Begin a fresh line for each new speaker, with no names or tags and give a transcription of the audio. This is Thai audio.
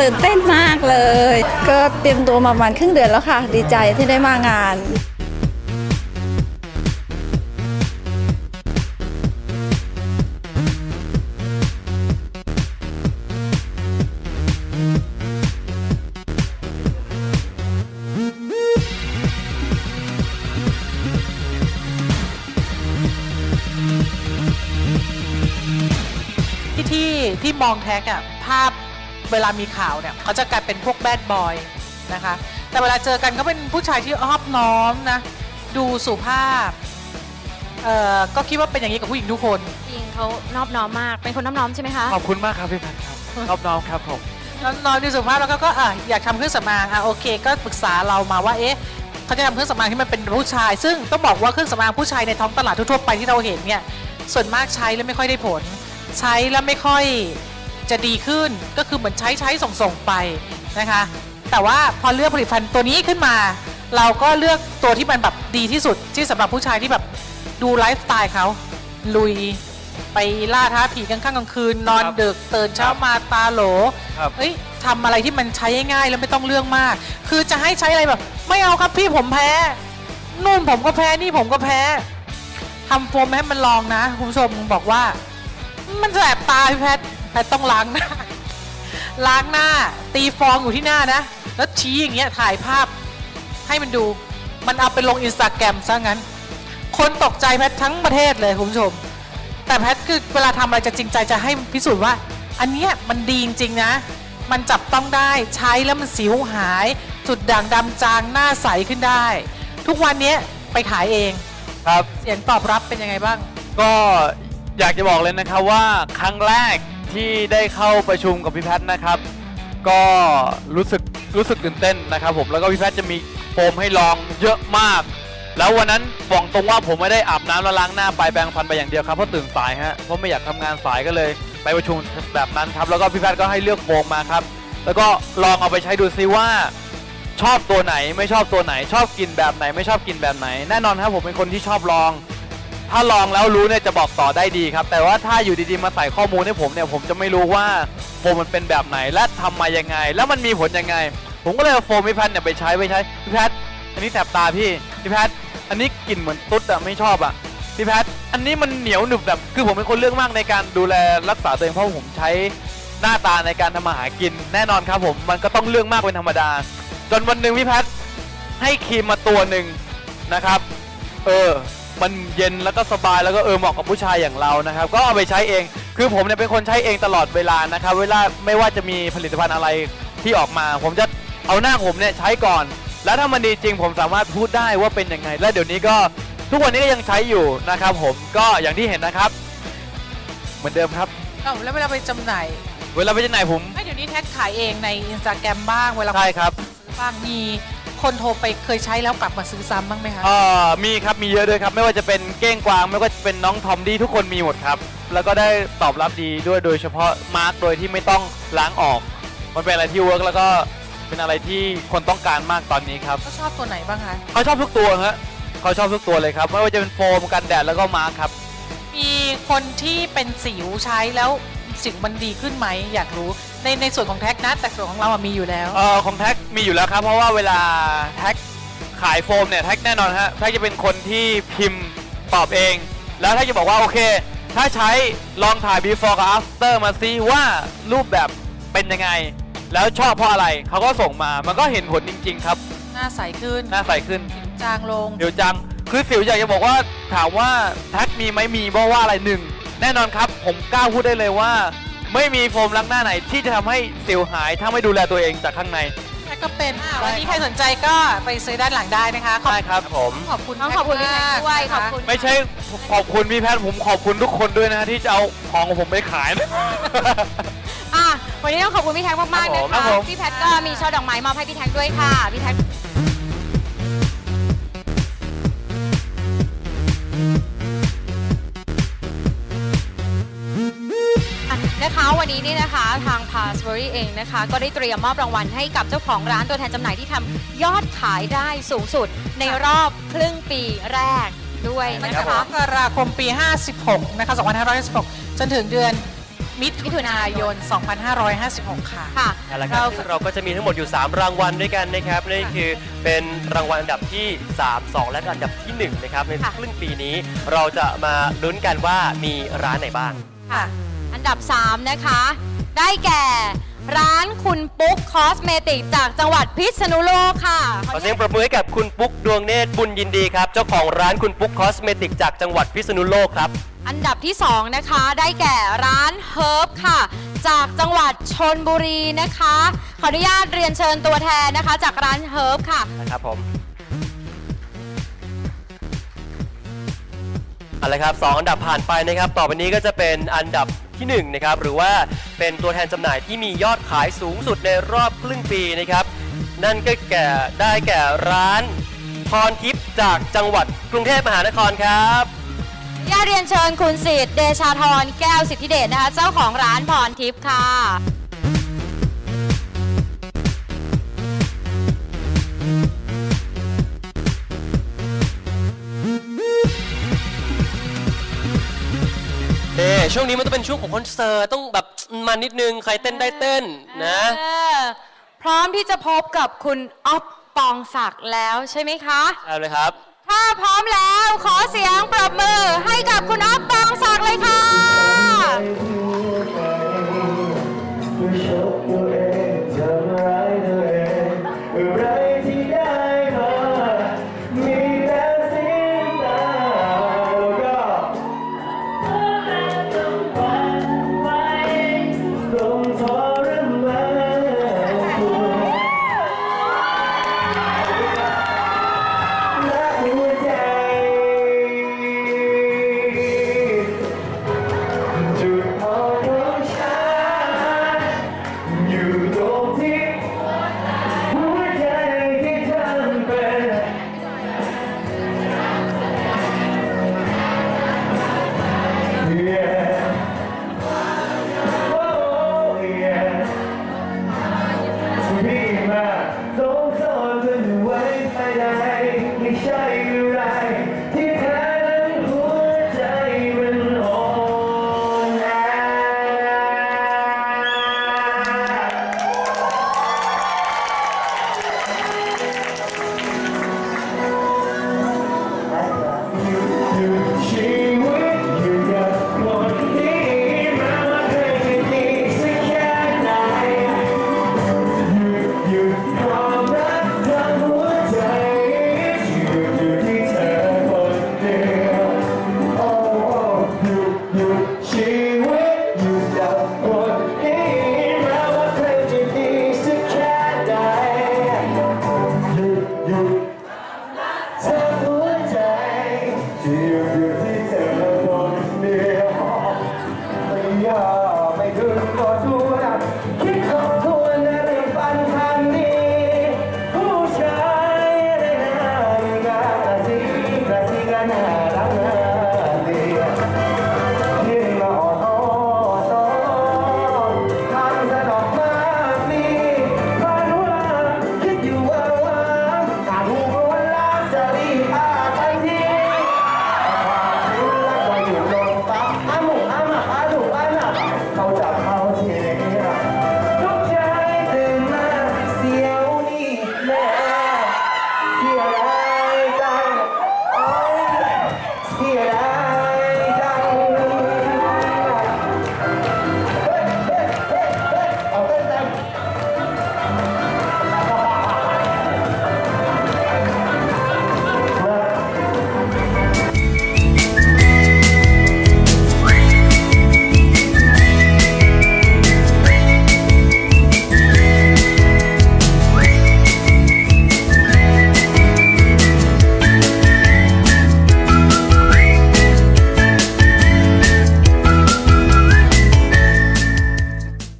ตื่นเต้นมากเลย ก็เตรียมตัวมาประมาณครึ่งเดือนแล้วค่ะ ดีใจที่ได้มางาน
ที่ที่ที่มองแท็กอะภาพ เวลามีข่าวเนี่ยเขาจะกลายเป็นพวกแบดบอยนะคะ แต่เวลาเจอกันก็เป็นผู้ชายที่อ้อมน้อมนะ ดูสุภาพ เอ่อ ก็คิดว่าเป็นอย่างนี้กับผู้หญิงทุกคน
จริงเขานอบน้อมมาก เป็นคนนอบน้อมใช่ไหมคะ
ขอบคุณมากครับพี่แพทครับรอบน้องครับผม
น้อยดูสุภาพแล้วก็ก็อะอยากทำเครื่องสำอางอะโอเค ก็ปรึกษาเรามาว่าเอ๊ะเขาจะทำเครื่องสำอางที่มันเป็นผู้ชาย ซึ่งต้องบอกว่าเครื่องสำอางผู้ชายในท้องตลาดทั่วๆไปที่เราเห็นเนี่ยส่วนมากใช้แล้วไม่ค่อยได้ผล ใช้แล้วไม่ค่อย จะดีขึ้นก็คือเหมือนใช้ใช้ส่งส่งๆไปนะคะ แต่ว่าพอเลือกผลิตภัณฑ์ตัวนี้ขึ้นมา เราก็เลือกตัวที่มันแบบดีที่สุดที่สำหรับผู้ชายที่แบบดูไลฟ์สไตล์เขาลุยไปล่าท้าผีกลางค่ำกลางคืน นอน
ครับ
ดึกตื่นเช้ามาตาโหล
ครับ
เอ้ยทำอะไรที่มันใช้ง่ายๆแล้วไม่ต้องเรื่องมาก คือจะให้ใช้อะไรแบบ ไม่เอาครับพี่ผมแพ้นู่นผมก็แพ้นี่ผมก็แพ้ทำโฟมให้มันลองนะคุณผู้ชมบอกว่า มันแสบตาพี่แพทย์แพทย์ ต้องล้างหน้า ล้างหน้า ตีฟองอยู่ที่หน้านะ แล้วชี้อย่างเงี้ยถ่ายภาพให้มันดู มันเอาไปลงอินสตาแกรมซะงั้น คนตกใจแพทย์ทั้งประเทศเลยคุณผู้ชม แต่แพทย์คือเวลาทำอะไรจะจริงใจจะให้พิสูจน์ว่า อันเนี้ยมันดีจริงๆนะ มันจับต้องได้ใช้แล้วมันสิวหาย จุดด่างดำจางหน้าใสขึ้นได้ ทุกวันเนี้ยไปขายเอง
ครับ
เสียงตอบรับเป็นยังไงบ้าง
ก็อยากจะบอกเลยนะครับว่าครั้งแรก ที่ได้เข้าประชุมกับพี่แพทย์นะครับ ก็รู้สึกรู้สึกตื่นเต้นนะครับ ผมแล้วก็พี่แพทย์จะมีโฟมให้ลองเยอะมาก แล้ววันนั้นบอกตรงว่าผมไม่ได้อาบน้ำแล้วล้างหน้าไปแปรงฟันไปอย่างเดียวครับเพราะตื่นสายฮะเพราะไม่อยากทำงานสายก็เลย ไปประชุมแบบนั้นครับ แล้วก็พี่แพทย์ก็ให้เลือกโฟมมาครับ แล้วก็ลองเอาไปใช้ดูซิว่า ชอบตัวไหนไม่ชอบตัวไหน ชอบกินแบบไหนไม่ชอบกินแบบไหน แน่นอนครับผมเป็นคนที่ชอบลอง ถ้าลองแล้วรู้เนี่ยจะบอกต่อได้ดีครับ แต่ว่าถ้าอยู่ดีๆมาใส่ข้อมูลให้ผมเนี่ยผมจะไม่รู้ว่าโฟมมันเป็นแบบไหนและทำมายังไง แล้วมันมีผลยังไง ผมก็เลยเอาโฟมพี่แพทย์เนี่ยไปใช้ไปใช้พี่แพทย์อันนี้แสบตาพี่พี่แพทย์อันนี้กลิ่นเหมือนตุ๊ดอะไม่ชอบอะพี่แพทย์อันนี้มันเหนียวหนึบแบบ คือผมเป็นคนเลือกมากในการดูแลรักษาตัวเองเพราะผมใช้หน้าตาในการทำมาหากิน แน่นอนครับผม มันก็ต้องเลือกมากเป็นธรรมดา จนวันหนึ่งพี่แพทย์ให้ครีมมาตัวหนึ่งนะครับ เออ มันเย็นแล้วก็สบายแล้วก็เออเหมาะกับผู้ชายอย่างเรานะครับ ก็เอาไปใช้เอง คือผมเนี่ยเป็นคนใช้เองตลอดเวลานะครับ เวลาไม่ว่าจะมีผลิตภัณฑ์อะไรที่ออกมา ผมจะเอาหน้าผมเนี่ยใช้ก่อน แล้วถ้ามันดีจริงผมสามารถพูดได้ว่าเป็นยังไง และเดี๋ยวนี้ก็ทุกวันนี้ก็ยังใช้อยู่นะครับ ผมก็อย่างที่เห็นนะครับ เหมือนเดิมครับ
เอ้าแล้วเวลาไปจำหน่าย
เวลาไปที่ไหนผม
ไม่เดี๋ยวนี้แท็กขายเองในอินสตาแกรมบ้างเวลา
ใช่ครับ
ซื้อบ้างมี คนโทรไปเคยใช้แล้วกลับมาซื้อซ้ำบ้างไหมคะ
เอ่อมีครับมีเยอะด้วยครับ ไม่ว่าจะเป็นเก้งกวาง ไม่ว่าจะเป็นน้องทอมดี้ทุกคนมีหมดครับ แล้วก็ได้ตอบรับดีด้วยโดยเฉพาะมาร์กโดยที่ไม่ต้องล้างออก มันเป็นอะไรที่เวิร์กแล้วก็เป็นอะไรที่คนต้องการมากตอนนี้ครับ
เขาชอบตัวไหนบ้างคะ
เขาชอบทุกตัวฮะเขาชอบทุกตัวเลยครับไม่ว่าจะเป็นโฟมกันแดดแล้วก็มาร์กครับ
มีคนที่เป็นสิวใช้แล้วสิวมันดีขึ้นไหมอยากรู้ ในในส่วนของแท็กนะ แต่ส่วนของเราอะมีอยู่แล้ว
เอ่อของแท็กมีอยู่แล้วครับ เพราะว่าเวลาแท็กขายโฟมเนี่ยแท็กแน่นอนฮะแท็กจะเป็นคนที่พิมพ์ตอบเอง แล้วแท็กจะบอกว่าโอเค ถ้าใช้ลองถ่าย before กับ after มาซิว่ารูปแบบเป็นยังไง แล้วชอบเพราะอะไรเขาก็ส่งมามันก็เห็นผลจริง ๆ ครับ
หน้าใสขึ้น
หน้าใสขึ้น
จางลง
เดี๋ยวจัง คือสิวอยากจะบอกว่าถามว่าแท็กมีไหมมีเพราะว่าอะไรหนึ่งแน่นอนครับ ผมกล้าพูดได้เลยว่า ไม่มีโฟมล้างหน้าไหนที่จะทำให้สิวหายถ้าไม่ดูแลตัวเองจากข้างใน
แท็กก็เป็นอะ
ได้
วันนี้ใครสนใจก็ไปซื้อด้านหลังได้นะคะขอบ
ใช่ครับผม
ขอบคุณ
ต้องขอบคุณพี่แท็กด้วย
มาก
ขอบ
นะะ
คุณ
ไม่ใช่ขอบคุณพี่แพทย์ผมขอบคุณทุกคนด้วยนะฮะที่จะเอาของของผมไปขายนะ
อะวันนี้ต้องขอบคุณพี่แท็กมากๆ
ครั
นะ
บผมครั
คะ
บผม
พี่แพทก็มีช่อดอกไม้มอบให้พี่แท็กด้วยค่ะพี่แท็ก นะคะวันนี้นี่นะคะทาง p a s s b u r y เองนะคะ ก็ได้เตรียมมอบรางวัลให้กับเจ้าของร้านตัวแทนจำหน่ายที่ทำยอดขายได้สูงสุดในรอบครึ่งปีแรกด้วย
ตั้
นะ
งแต่
คะ
มกราคมปี 56 นะคะ 2556 จนถึงเดือนมิถุนายน 2556 ค่ะ
ค่ะ
เอาละครับซึ่งเราก็จะมีทั้งหมดอยู่ 3 รางวัลด้วยกันนะครับนั่นคือเป็นรางวัลอันดับที่ 3 2 และอันดับที่1นะครับใน
ค่ะ
ครึ่งปีนี้เราจะมาลุ้นกันว่ามีร้านไหนบ้าง
ค่ะ อันดับ 3 นะคะ ได้แก่ ร้านคุณปุ๊กคอสเมติกจากจังหวัดพิษณุโลกค่ะ
ขอเสียงปรบมือให้กับคุณปุ๊กดวงเนตรบุญยินดีครับ เจ้าของร้านคุณปุ๊กคอสเมติกจากจังหวัดพิษณุโลกครับ
อันดับที่ 2 นะคะ ได้แก่ร้านเฮิร์บค่ะ จากจังหวัดชนบุรีนะคะ ขออนุญาตเรียนเชิญตัวแทนนะคะ จากร้านเฮิร์บค่ะ
นะครับผมเอาละครับสองอันดับผ่านไปนะครับ ต่อไปนี้ก็จะเป็นอันดับ ที่หนึ่งนะครับหรือว่าเป็นตัวแทนจำหน่ายที่มียอดขายสูงสุดในรอบครึ่งปีนะครับ นั่นก็แก่ได้แก่ร้านพรทิพย์จากจังหวัดกรุงเทพมหานครครับ
ญาเรียนเชิญคุณสิทธิ์เดชาธรแก้วสิทธิเดชนะคะ เจ้าของร้านพรทิพย์ค่ะ
ช่วงนี้มันต้องเป็นช่วงของคอนเสิร์ตต้องแบบมันนิดนึงใครเต้นได้เต้นนะ
เออพร้อมที่จะพบกับคุณอ๊อฟปองศักดิ์แล้วใช่ไหมคะ
เอาเลยครับ
ถ้าพร้อมแล้วขอเสียงปรบมือให้กับคุณอ๊อฟปองศักดิ์เลยค่ะ
อะไ Yeah.